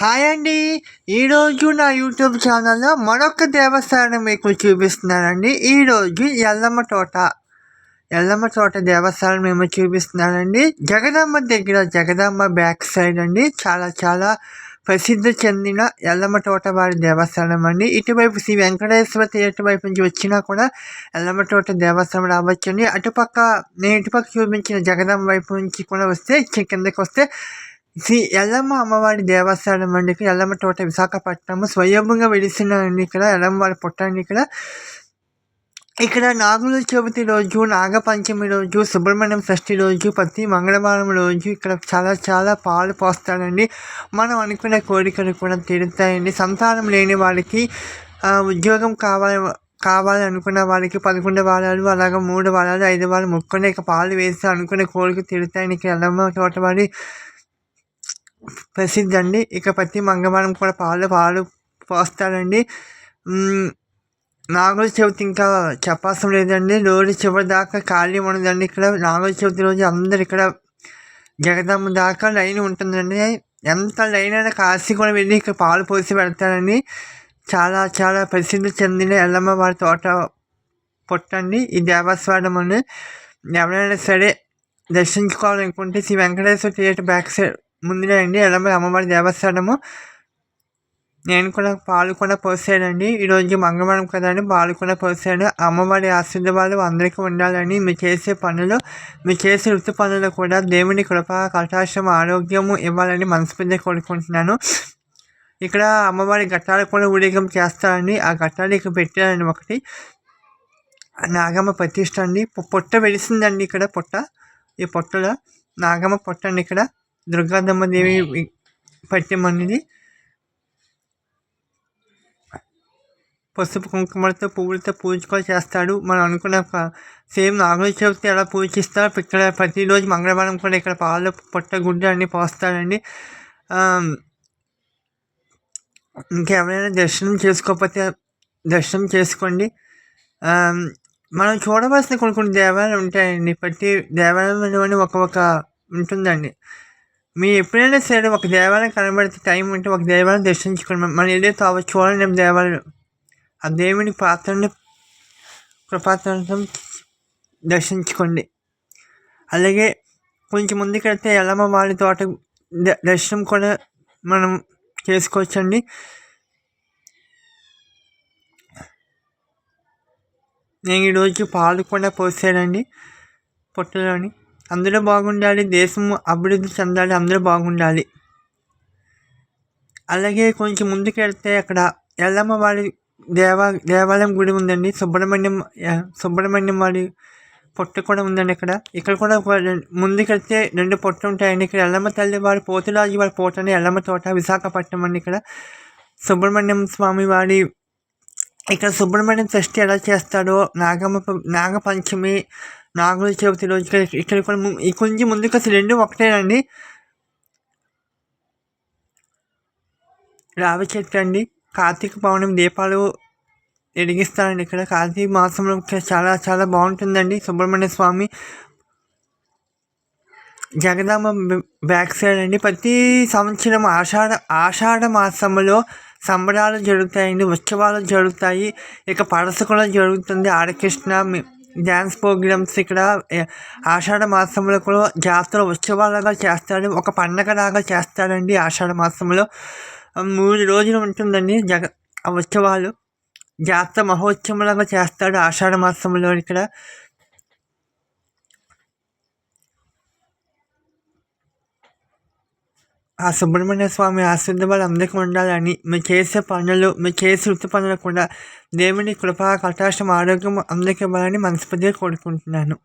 Hi అండి. ఈరోజు నా యూట్యూబ్ ఛానల్లో మరొక దేవస్థానం మీకు చూపిస్తున్నానండి. ఈరోజు ఎల్లమ్మ తోట. ఎల్లమ్మ తోట దేవస్థానం మేము చూపిస్తున్నానండి. జగదమ్మ దగ్గర జగదమ్మ బ్యాక్ సైడ్ అండి. చాలా చాలా ప్రసిద్ధి చెందిన ఎల్లమ్మ తోట వారి దేవస్థానం అండి. ఇటువైపు శ్రీ వెంకటేశ్వర తీర్థ వైపు నుంచి వచ్చినా కూడా ఎల్లమ్మ తోట దేవస్థానం రావచ్చండి. అటుపక్క నేను ఇటుపక్క చూపించిన జగదమ్మ వైపు నుంచి కూడా వస్తే కిందకి వస్తే శ్రీ ఎల్లమ్మ అమ్మవారి దేవస్థానం అండి. ఇక్కడ ఎల్లమ్మ తోట విశాఖపట్నము. స్వయంగా వెలిసినండి ఇక్కడ. ఎల్లమ్మవారి పుట్టండి ఇక్కడ. ఇక్కడ నాగుల చవితి రోజు నాగపంచమి రోజు సుబ్రహ్మణ్యం షష్ఠి రోజు ప్రతి మంగళవారం రోజు ఇక్కడ చాలా చాలా పాలు పోస్తారండి. మనం అనుకునే కోరికలు కూడా తీరుతాయండి. సంతానం లేని వాళ్ళకి ఉద్యోగం కావాలి కావాలనుకున్న వాళ్ళకి వారికి పదకొండు వారాలు అలాగే మూడు వారాలు ఐదు వారాలు ముక్కునే పాలు వేసి అనుకునే కోరిక తీరుతాయని ఇక్కడ ఎల్లమ్మ తోట వారి ప్రసిద్ధి అండి ఇక ప్రతి మంగళవారం కూడా పాలు పాలు పోస్తారండి. నాగుల చవితి ఇంకా చెప్పాల్సిన లేదండి. రోజు చివరి దాకా ఖాళీ ఉండదండి ఇక్కడ. నాగుల చవితి రోజు అందరు ఇక్కడ జగదమ్మ దాకా లైన్ ఉంటుందండి. ఎంత లైన్ అయినా కాశీ కూడా వెళ్ళి ఇక్కడ పాలు పోసి పెడతారండి. చాలా చాలా ప్రసిద్ధి చెందిన ఎల్లమ్మ వారి తోట పొట్టండి. ఈ దేవస్వాడం అని ఎవరైనా సరే దర్శించుకోవాలనుకుంటే Sri Venkateswara theatre back side ముందుగా అండి ఎల్లమ్మ అమ్మవారి దేవస్థానము. నేను కూడా పాలు కూడా పోసానండి ఈరోజు మంగళవారం కదండి పాలు కూడా పోసాను. అమ్మవారి ఆశీర్వాదాలు అందరికీ ఉండాలని మీరు చేసే పనులు మీరు చేసే వృత్తి పనులు కూడా దేవుని కృప కటాక్షం ఆరోగ్యము ఇవ్వాలని మనస్ఫూర్తిగా కోరుకుంటున్నాను. ఇక్కడ అమ్మవారి ఘట్టాలు కూడా ఊరేగం చేస్తారండి ఆ ఘట్టాలు ఇక్కడ పెట్టారండి ఒకటి. నాగమ్మ ప్రతిష్ట అండి. పొట్ట వెలిసిందండి ఇక్కడ పొట్ట. ఈ పొట్టలో నాగమ్మ పొట్ట అండి ఇక్కడ. దుర్గాదమ్మ దేవి పట్టిమన్నది పసుపు కుంకుమలతో పువ్వులతో పూజ చేస్తాడు. మనం అనుకున్న సేమ్ నాగుల చవితి ఎలా పూజిస్తారు ఇక్కడ ప్రతిరోజు మంగళవారం కూడా ఇక్కడ పాలు పొట్ట గుడ్డ అన్నీ పోస్తాడండి ఇంకెవరైనా దర్శనం చేసుకోకపోతే దర్శనం చేసుకోండి. మనం చూడవలసిన కొన్ని కొన్ని దేవాలయాలు ఉంటాయండి. ప్రతి దేవాలయంలోని ఒక ఒక ఉంటుందండి. మీ ఎప్పుడైనా సరే ఒక దేవాలయం కనబడితే టైం ఉంటే ఒక దేవాలయం దర్శించుకోండి. మన ఏదైతే అవ చూడండి దేవాలయం. ఆ దేవుని పాత్రని కృపాత్రం దర్శించుకోండి. అలాగే కొంచెం ముందుకెళ్తే ఎల్లమ్మ వారి తోట దర్శనం కూడా మనం చేసుకోవచ్చండి. నేను ఈరోజు పాలు కూడా పోసానండి. పొట్టలోని. అందరూ బాగుండాలి దేశం అభివృద్ధి చెందాలి అందరూ బాగుండాలి. అలాగే కొంచెం ముందుకెళ్తే అక్కడ ఎల్లమ్మ వారి దేవా దేవాలయం గుడి ఉందండి. సుబ్రహ్మణ్యం సుబ్రహ్మణ్యం వారి పొట్టు కూడా ఉందండి ఇక్కడ ఇక్కడ కూడా ముందుకెళ్తే రెండు పొట్టు ఉంటాయండి. ఇక్కడ ఎల్లమ్మ తల్లి వారి పోతురాజు వారి పోటని ఎల్లమ్మ తోట విశాఖపట్నం అండి ఇక్కడ. సుబ్రహ్మణ్యం స్వామి వారి ఇక్కడ సుబ్రహ్మణ్యం షష్ఠి ఎలా చేస్తాడో నాగమ్మ నాగపంచమి నాకు చవితి రోజు ఇక్కడ ఇక్కడ కొంచెం ముందుకు అసలు రెండు ఒకటేనండి. రావి చెట్టు అండి కార్తీక పౌర్ణమి దీపాలు ఎడిగిస్తారండి ఇక్కడ. కార్తీక మాసంలో చాలా చాలా బాగుంటుందండి. సుబ్రహ్మణ్య స్వామి జగదాంబ బ్యాక్ సైడ్ అండి ప్రతి సంవత్సరం ఆషాఢ ఆషాఢ మాసంలో సంబరాలు జరుగుతాయండి. ఉత్సవాలు జరుగుతాయి. ఇక పడస కూడా జరుగుతుంది. ఆడకృష్ణ డ్యాన్స్ ప్రోగ్రామ్స్ ఇక్కడ ఆషాఢ మాసంలో కూడా జాతర ఉత్సవాలుగా చేస్తారు ఒక పండగలాగా చేస్తాడండి ఆషాఢ మాసంలో. మూడు రోజులు ఉంటుందండి జగ ఉత్సవాలు. జాతర మహోత్సవంలాగా చేస్తాడు ఆషాఢ మాసంలో ఇక్కడ. ఆ సుబ్రహ్మణ్య స్వామి ఆశీర్వాదాలు అందరికీ ఉండాలని మీ చేసే పనులు మీ చేసే వృత్తి పనులు కూడా దేవుని కృపా కటాష్టం ఆరోగ్యం అందరికీ ఇవ్వాలని మనస్ఫూర్తిగా కోరుకుంటున్నాను.